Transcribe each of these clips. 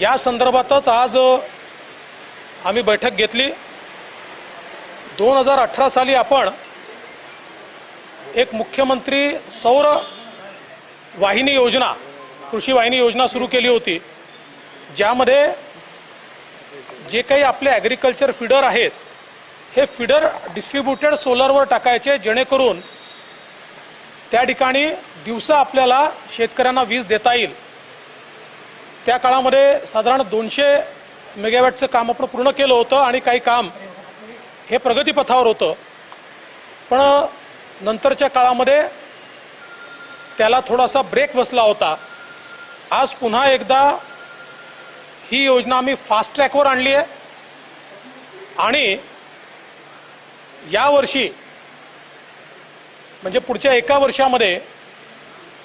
या संदर्भातच आज आम्ही बैठक घेतली. दोन हजार अठरा साली आपण एक मुख्यमंत्री सौर वाहिनी योजना कृषी वाहिनी योजना सुरू केली होती. ज्यामध्ये जे काही आपले ॲग्रिकल्चर फिडर आहेत हे फिडर डिस्ट्रीब्युटेड सोलरवर टाकायचे जेणेकरून त्या ठिकाणी दिवसा आपल्याला शेतकऱ्यांना वीज देता येईल. त्या काळामध्ये साधारण दोनशे मेगावॅटचं काम आपण पूर्ण केलं होतं आणि काही काम हे प्रगतीपथावर होतं. पण नंतरच्या काळामध्ये त्याला थोडासा ब्रेक बसला होता. आज पुन्हा एकदा ही योजना आम्ही फास्ट ट्रॅकवर आणली आहे. आणि यावर्षी म्हणजे पुढच्या एका वर्षामध्ये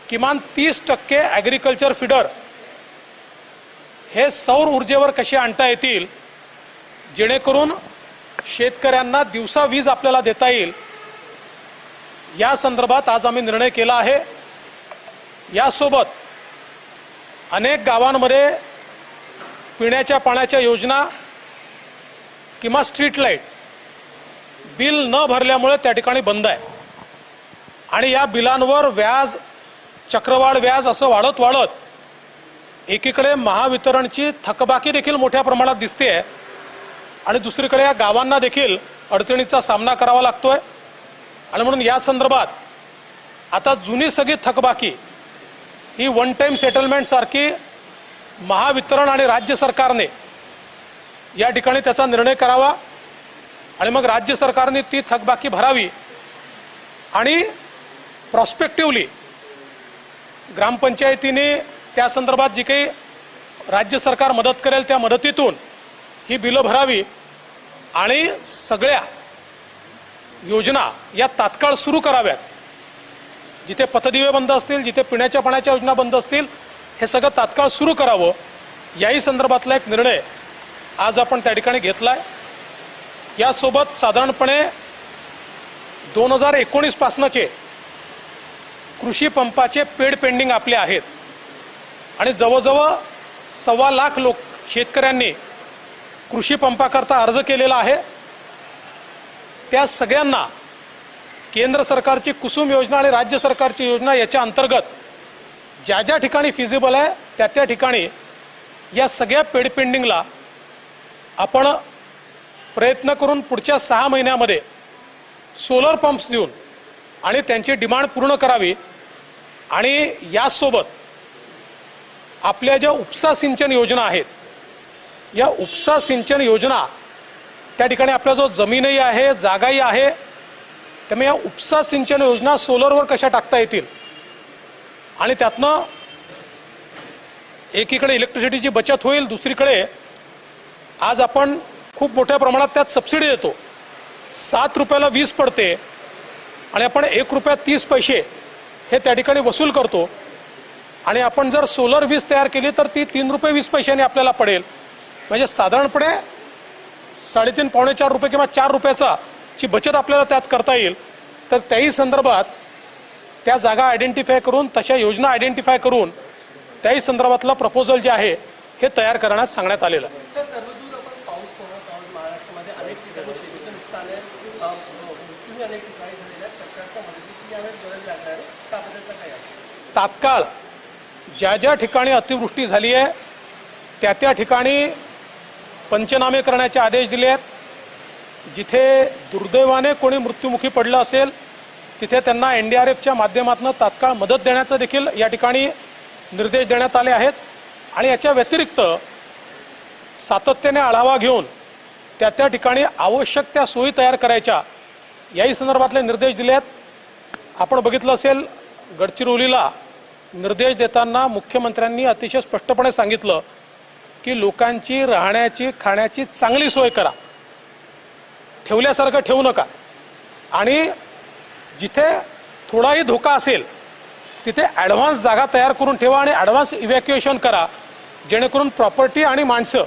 किमान तीस टक्के ॲग्रिकल्चर फिडर हे सौर ऊर्जेवर कसे आणता येतील जेणेकरून शेतकऱ्यांना दिवसा वीज आपल्याला देता येईल या संदर्भात आज आम्ही निर्णय केला आहे. यासोबत अनेक गावांमध्ये पिण्याच्या पाण्याच्या योजना किंवा स्ट्रीट लाइट बिल न भरल्यामुळे त्या ठिकाणी बंद आहे. आणि या बिलांवर व्याज चक्रवाढ व्याज असं वाढत वाढत एकीकडे महावितरणची थकबाकी देखील मोठ्या प्रमाणात दिसते आणि दुसरीकडे या गावांना देखील अडचणीचा सामना करावा लागतोय. आणि म्हणून या संदर्भात आता जुनी सगळी थकबाकी ही वन टाईम सेटलमेंट सारखी महावितरण आणि राज्य सरकारने या ठिकाणी त्याचा निर्णय करावा आणि मग राज्य सरकारने ती थकबाकी भरावी आणि प्रॉस्पेक्टिव्हली ग्रामपंचायतीने त्या संदर्भात जी काही राज्य सरकार मदत करेल त्या मदतीतून ही बिलं भरावी आणि सगळ्या योजना या तात्काळ सुरू कराव्यात. जिथे पतदिवे बंद असतील जिथे पिण्याच्या पाण्याच्या योजना बंद असतील हे सगळं तात्काळ सुरू करावं. याही संदर्भातला एक निर्णय आज आपण त्या ठिकाणी घेतला आहे यासोबत साधारणपणे दोन हजार एकोणीसपासनंचे कृषी पंपाचे पेड पेंडिंग आपले आहेत. आणि जवळजवळ सव्वा लाख लोक शेतकऱ्यांनी कृषी पंपाकरता अर्ज केलेला आहे. त्या सगळ्यांना केंद्र सरकारची कुसुम योजना आणि राज्य सरकारची योजना याच्या अंतर्गत ज्या ज्या ठिकाणी फिजिबल आहे त्या त्या ठिकाणी या सगळ्या पेड पेंडिंगला आपण प्रयत्न करून पुढच्या सहा महिन्यामध्ये सोलर पंप्स देऊन आणि त्यांची डिमांड पूर्ण करावी आणि यासोबत आपल्या ज्या उपसा सिंचन योजना आहेत या उपसा सिंचन योजना त्या ठिकाणी आपला जो जमीनही आहे जागाही आहे त्यामुळे या उपसा सिंचन योजना सोलरवर कशा टाकता येतील? आणि त्यातनं एकीकडे इलेक्ट्रिसिटीची बचत होईल दुसरीकडे आज आपण खूप मोठ्या प्रमाणात त्यात सबसिडी देतो. सात रुपयाला वीस पडते आणि आपण एक रुपया तीस पैसे हे त्या ठिकाणी वसूल करतो. आणि आपण जर सोलर वीज तयार केली तर ती तीन रुपये वीस पैशाने आपल्याला पडेल. म्हणजे साधारणपणे साडेतीन पावणे चार रुपये किंवा चार रुपयाचा ची बचत आपल्याला त्यात करता येईल. तर त्याही संदर्भात त्या जागा आयडेंटिफाय करून तशा योजना आयडेंटिफाय करून त्याही संदर्भातलं प्रपोजल जे आहे हे तयार करण्यास सांगण्यात आलेलं आहे? तात्काळ ज्या ज्या ठिकाणी अतिवृष्टी झाली आहे त्या त्या ठिकाणी पंचनामे करण्याचे आदेश दिले आहेत. जिथे दुर्दैवाने कोणी मृत्युमुखी पडलं असेल तिथे त्यांना एन डी आर एफच्या माध्यमातून तात्काळ मदत देण्याचं देखील या ठिकाणी निर्देश देण्यात आले आहेत. आणि याच्या व्यतिरिक्त सातत्याने आढावा घेऊन त्या त्या ठिकाणी आवश्यक त्या सोयी तयार करायच्या याही संदर्भातले निर्देश दिले आहेत. आपण बघितलं असेल गडचिरोलीला निर्देश देताना मुख्यमंत्र्यांनी अतिशय स्पष्टपणे सांगितलं की लोकांची राहण्याची खाण्याची चांगली सोय करा. ठेवल्यासारखं ठेवू नका. आणि जिथे थोडाही धोका असेल तिथे ॲडव्हान्स जागा तयार करून ठेवा आणि ॲडव्हान्स इव्हॅक्युएशन करा. जेणेकरून प्रॉपर्टी आणि माणसं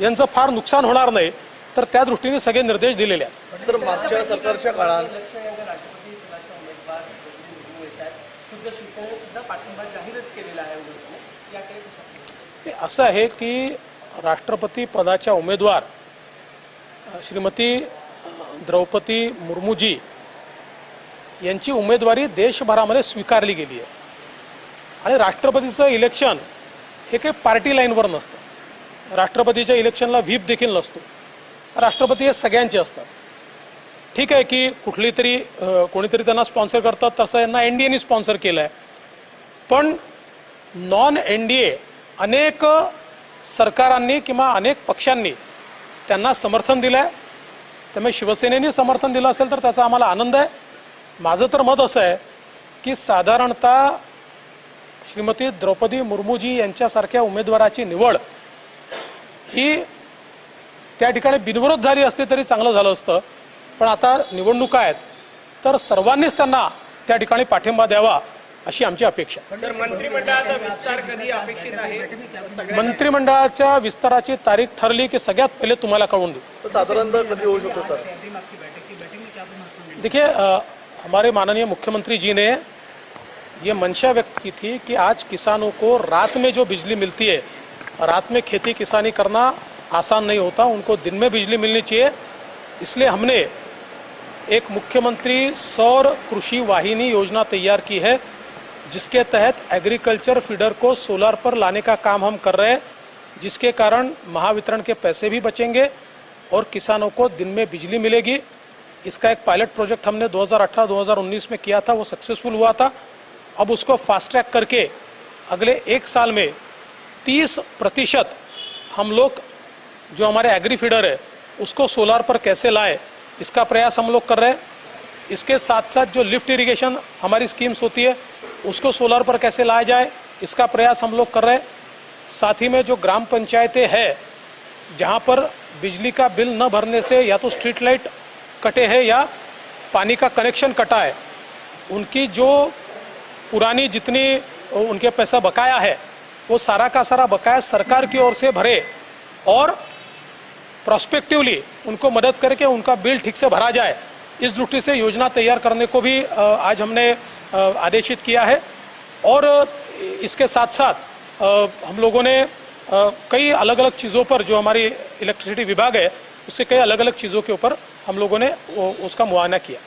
यांचं फार नुकसान होणार नाही. तर त्या दृष्टीने सगळे निर्देश दिलेले आहेत सर मागच्या सरकारच्या काळात इलेक्शन यांना राष्ट्रपती पदाचे उमेदवार निवडून सुद्धा पाठिंबा जाहीरच केलेला आहे याकडे असं आहे की राष्ट्रपती पदाच्या उमेदवार श्रीमती द्रौपदी मुर्मूजी यांची उमेदवारी देशभरामध्ये स्वीकारली गेली आहे. आणि राष्ट्रपतीचं इलेक्शन हे काही पार्टी लाईनवर नसतं. राष्ट्रपतीच्या इलेक्शनला व्हीप देखील नसतो. राष्ट्रपती हे सगळ्यांचे असतात. ठीक आहे की कुठली तरी कोणीतरी त्यांना स्पॉन्सर करतात तसं यांना एन डी एने स्पॉन्सर केलं आहे पण नॉन एन डी ए अनेक सरकारांनी किंवा अनेक पक्षांनी त्यांना समर्थन दिलं आहे त्यामुळे शिवसेनेने समर्थन दिलं असेल तर त्याचा आम्हाला आनंद आहे. माझं तर मत असं आहे की साधारणतः श्रीमती द्रौपदी मुर्मूजी यांच्यासारख्या उमेदवाराची निवड ही त्या ठिकाणी बिनविरोध झाली असती तरी चांगलं झालं असतं. पण आता निवडणुका आहेत. तर सर्वांनीच त्यांना त्या ठिकाणी पाठिंबा द्यावा. अशी आमची अपेक्षा मंत्रिमंडळाचा विस्तार कधी अपेक्षित आहे? मंत्रिमंडळाच्या विस्ताराची तारीख ठरली की सगळ्यात पहिले तुम्हाला कळवून देऊ. तर साधारणतः कधी होऊ शकतो सर? देखिए हमारे माननीय मुख्यमंत्री जी ने ये मंशा व्यक्त की थी कि आज किसानों को रात में जो बिजली मिलती है रात में खेती किसानी करना आसान नहीं होता उनको दिन में बिजली मिलनी चाहिए। इसलिए हमने एक मुख्यमंत्री सौर कृषि वाहिनी योजना तैयार की है। जिसके तहत एग्रीकल्चर फीडर को सोलर पर लाने का काम हम कर रहे हैं, जिसके कारण महावितरण के पैसे भी बचेंगे और किसानों को दिन में बिजली मिलेगी। इसका एक पायलट प्रोजेक्ट हमने 2018-2019 में किया था, वो सक्सेसफुल हुआ था। अब उसको फास्ट ट्रैक करके अगले एक साल में 30 प्रतिशत हम लोग जो हमारे एग्री फीडर है, उसको सोलार पर कैसे लाए, इसका प्रयास हम लोग कर रहे हैं। इसके साथ साथ जो लिफ्ट इरिगेशन हमारी स्कीम्स होती है उसको सोलार पर कैसे लाया जाए, इसका प्रयास हम लोग कर रहे हैं। साथ ही में जो ग्राम पंचायतें हैं, जहाँ पर बिजली का बिल न भरने से या तो स्ट्रीट लाइट कटे है या पानी का कनेक्शन कटा है, उनकी जो पुरानी जितनी उनके पैसा बकाया है, वो सारा का सारा बकाया सरकार की ओर से भरे और प्रोस्पेक्टिवली उनको मदद करके उनका बिल ठीक से भरा जाए। इस दृष्टि से योजना तैयार करने को भी आज हमने आदेशित किया है। और इसके साथ साथ हम लोगों ने कई अलग अलग चीज़ों पर जो हमारी इलेक्ट्रिसिटी विभाग है उससे कई अलग अलग चीज़ों के ऊपर हम लोगों ने उसका मुआयना किया।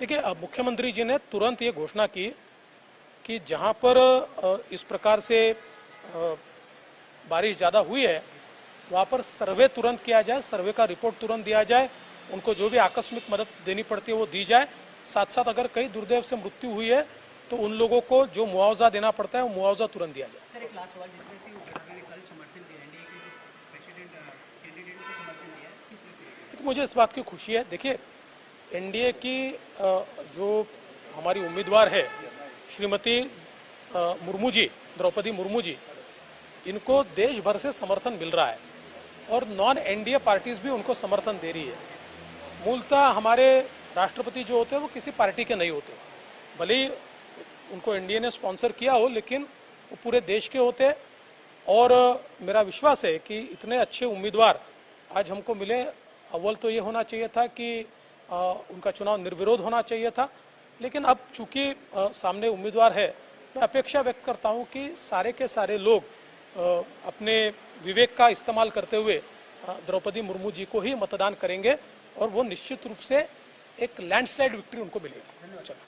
देखिए मुख्यमंत्री जी ने तुरंत ये घोषणा की कि जहाँ पर इस प्रकार से बारिश ज़्यादा हुई है वहाँ पर सर्वे तुरंत किया जाए सर्वे का रिपोर्ट तुरंत दिया जाए उनको जो भी आकस्मिक मदद देनी पड़ती है वो दी जाए। साथ साथ अगर कई दुर्दैव से मृत्यु हुई है तो उन लोगों को जो मुआवजा देना पड़ता है वो मुआवजा तुरंत दिया जाए। सर एक लास्ट सवाल से मुझे इस बात की खुशी है। देखिए एनडीए की जो हमारी उम्मीदवार है श्रीमती मुर्मू जी द्रौपदी मुर्मू जी इनको देश भर से समर्थन मिल रहा है। और नॉन एनडीए पार्टीज़ भी उनको समर्थन दे रही है। मूलतः हमारे राष्ट्रपति जो होते हैं वो किसी पार्टी के नहीं होते। भले ही उनको एनडीए ने स्पॉन्सर किया हो लेकिन वो पूरे देश के होते और मेरा विश्वास है कि इतने अच्छे उम्मीदवार आज हमको मिले। अव्वल तो ये होना चाहिए था कि अ, उनका चुनाव निर्विरोध होना चाहिए था। लेकिन अब चूँकि सामने उम्मीदवार है मैं अपेक्षा व्यक्त करता हूँ कि सारे के सारे लोग अपने विवेक का इस्तेमाल करते हुए द्रौपदी मुर्मू जी को ही मतदान करेंगे और वो निश्चित रूप से एक लैंडस्लाइड विक्ट्री उनको मिलेगी।